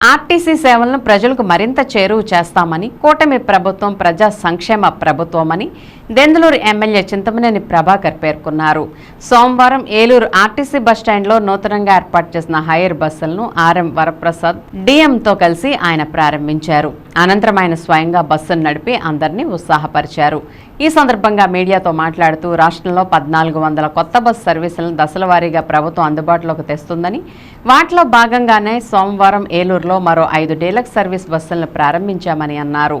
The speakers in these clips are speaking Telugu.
ఆర్టీసీ సేవలను ప్రజలకు మరింత చేరువ చేస్తామని కూటమి ప్రభుత్వం ప్రజా సంక్షేమ ప్రభుత్వమని దెందులూరు ఎమ్మెల్యే చింతమనేని ప్రభాకర్ పేర్కొన్నారు. సోమవారం ఏలూరు ఆర్టీసీ బస్టాండ్లో నూతనంగా ఏర్పాటు చేసిన హైయర్ బస్సులను ఆర్ఎం వరప్రసాద్ డిఎంతో కలిసి ఆయన ప్రారంభించారు. అనంతరం ఆయన స్వయంగా బస్సును నడిపి అందరినీ ఉత్సాహపరిచారు. ఈ సందర్భంగా మీడియాతో మాట్లాడుతూ రాష్ట్రంలో పద్నాలుగు వందల కొత్త బస్సు సర్వీసులను దశల వారీగా ప్రభుత్వం అందుబాటులోకి తెస్తుందని వాటిలో భాగంగానే సోమవారం ఏలూరులో మరో ఐదు డీలక్స్ సర్వీస్ బస్సులను ప్రారంభించామని అన్నారు.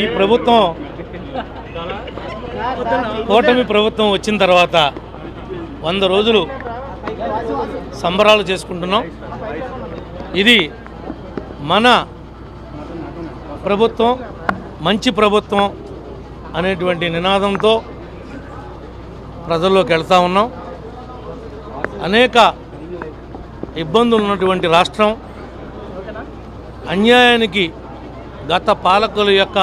ఈ ప్రభుత్వం కూటమి ప్రభుత్వం వచ్చిన తర్వాత వంద రోజులు సంబరాలు చేసుకుంటున్నాం. ఇది మన ప్రభుత్వం మంచి ప్రభుత్వం అనేటువంటి నినాదంతో ప్రజల్లోకి వెళ్తా ఉన్నాం. అనేక ఇబ్బందులు ఉన్నటువంటి రాష్ట్రం అన్యాయానికి గత పాలకుల యొక్క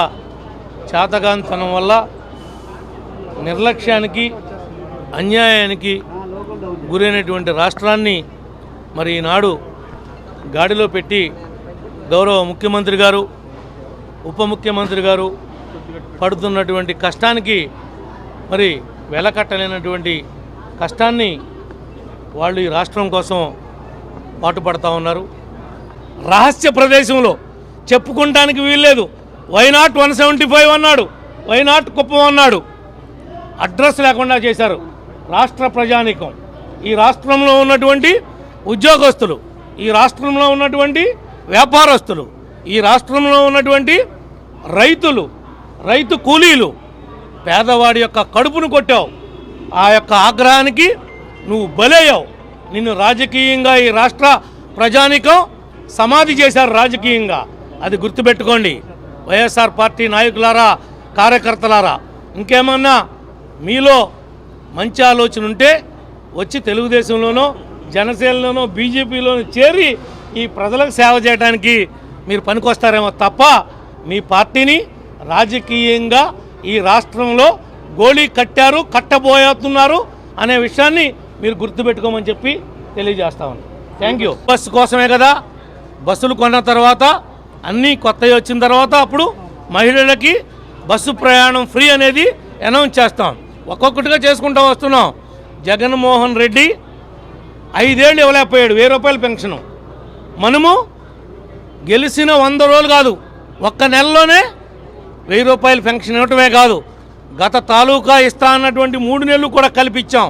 చేతగాంతనం వల్ల నిర్లక్ష్యానికి అన్యాయానికి గురైనటువంటి రాష్ట్రాన్ని మరి ఈనాడు గాడిలో పెట్టి గౌరవ ముఖ్యమంత్రి గారు ఉప ముఖ్యమంత్రి గారు పడుతున్నటువంటి కష్టానికి మరి వెలకట్టలేనటువంటి కష్టాన్ని వాళ్ళు ఈ రాష్ట్రం కోసం పాటుపడతా ఉన్నారు. రహస్య ప్రదేశంలో చెప్పుకుంటానికి వీల్లేదు. Why not one seventy five అన్నాడు. వైనాట్ కుప్పం అన్నాడు. అడ్రస్ లేకుండా చేశారు రాష్ట్ర ప్రజానీకం. ఈ రాష్ట్రంలో ఉన్నటువంటి ఉద్యోగస్తులు ఈ రాష్ట్రంలో ఉన్నటువంటి వ్యాపారస్తులు ఈ రాష్ట్రంలో ఉన్నటువంటి రైతులు రైతు కూలీలు పేదవాడి యొక్క కడుపును కొట్టావు. ఆ యొక్క ఆగ్రహానికి నువ్వు బలయ్యావు. నిన్ను రాజకీయంగా ఈ రాష్ట్ర ప్రజానికం సమాధి చేశారు రాజకీయంగా. అది గుర్తుపెట్టుకోండి. వైఎస్ఆర్ పార్టీ నాయకులారా కార్యకర్తలారా ఇంకేమన్నా మీలో మంచి ఆలోచన ఉంటే వచ్చి తెలుగుదేశంలోనో జనసేనలోనో బీజేపీలోనో చేరి ఈ ప్రజలకు సేవ చేయడానికి మీరు పనికొస్తారేమో తప్ప మీ పార్టీని రాజకీయంగా ఈ రాష్ట్రంలో గోళీ కట్టారు కట్టబోతున్నారు అనే విషయాన్ని మీరు గుర్తుపెట్టుకోమని చెప్పి తెలియజేస్తా థ్యాంక్ యూ బస్సు కోసమే కదా. బస్సులు కొన్న తర్వాత అన్నీ కొత్తవి వచ్చిన తర్వాత అప్పుడు మహిళలకి బస్సు ప్రయాణం ఫ్రీ అనేది అనౌన్స్ చేస్తాం. ఒక్కొక్కటిగా చేసుకుంటూ వస్తున్నాం. జగన్మోహన్ రెడ్డి ఐదేళ్ళు ఇవ్వలేకపోయాడు వెయ్యి రూపాయల పెన్షను. మనము గెలిచిన వంద రోజులు కాదు ఒక్క నెలలోనే వెయ్యి రూపాయలు పెన్షన్ ఇవ్వటమే కాదు గత తాలూకా ఇస్తా అన్నటువంటి మూడు నెలలు కూడా కల్పించాం.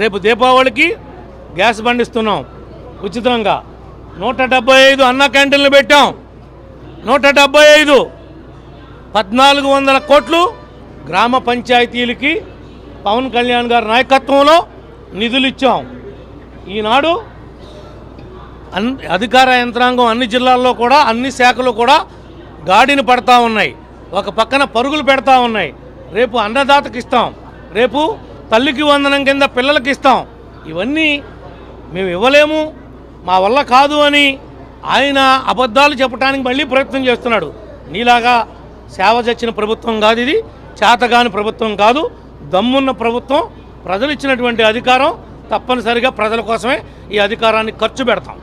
రేపు దీపావళికి గ్యాస్ బండిస్తున్నాం. ఉచితంగా నూట డెబ్బై ఐదు అన్న క్యాంటీన్లు పెట్టాం. నూట డెబ్బై ఐదు పద్నాలుగు వందల కోట్లు గ్రామ పంచాయతీలకి పవన్ కళ్యాణ్ గారి నాయకత్వంలో నిధులు ఇచ్చాం. ఈనాడు అన్ అధికార యంత్రాంగం అన్ని జిల్లాల్లో కూడా అన్ని శాఖలు కూడా గాడిని పడతా ఉన్నాయి. ఒక పక్కన పరుగులు పెడతా ఉన్నాయి. రేపు అన్నదాతకి ఇస్తాం. రేపు తల్లికి వందనం కింద పిల్లలకి ఇస్తాం. ఇవన్నీ మేము ఇవ్వలేము. మా వల్ల కాదు అని ఆయన అబద్ధాలు చెప్పడానికి మళ్ళీ ప్రయత్నం చేస్తున్నాడు. నీలాగా సేవ చచ్చిన ప్రభుత్వం కాదు ఇది. చేతగాని ప్రభుత్వం కాదు. దమ్మున్న ప్రభుత్వం. ప్రజలు ఇచ్చినటువంటి అధికారం తప్పనిసరిగా ప్రజల కోసమే ఈ అధికారాన్ని ఖర్చు పెడతాం.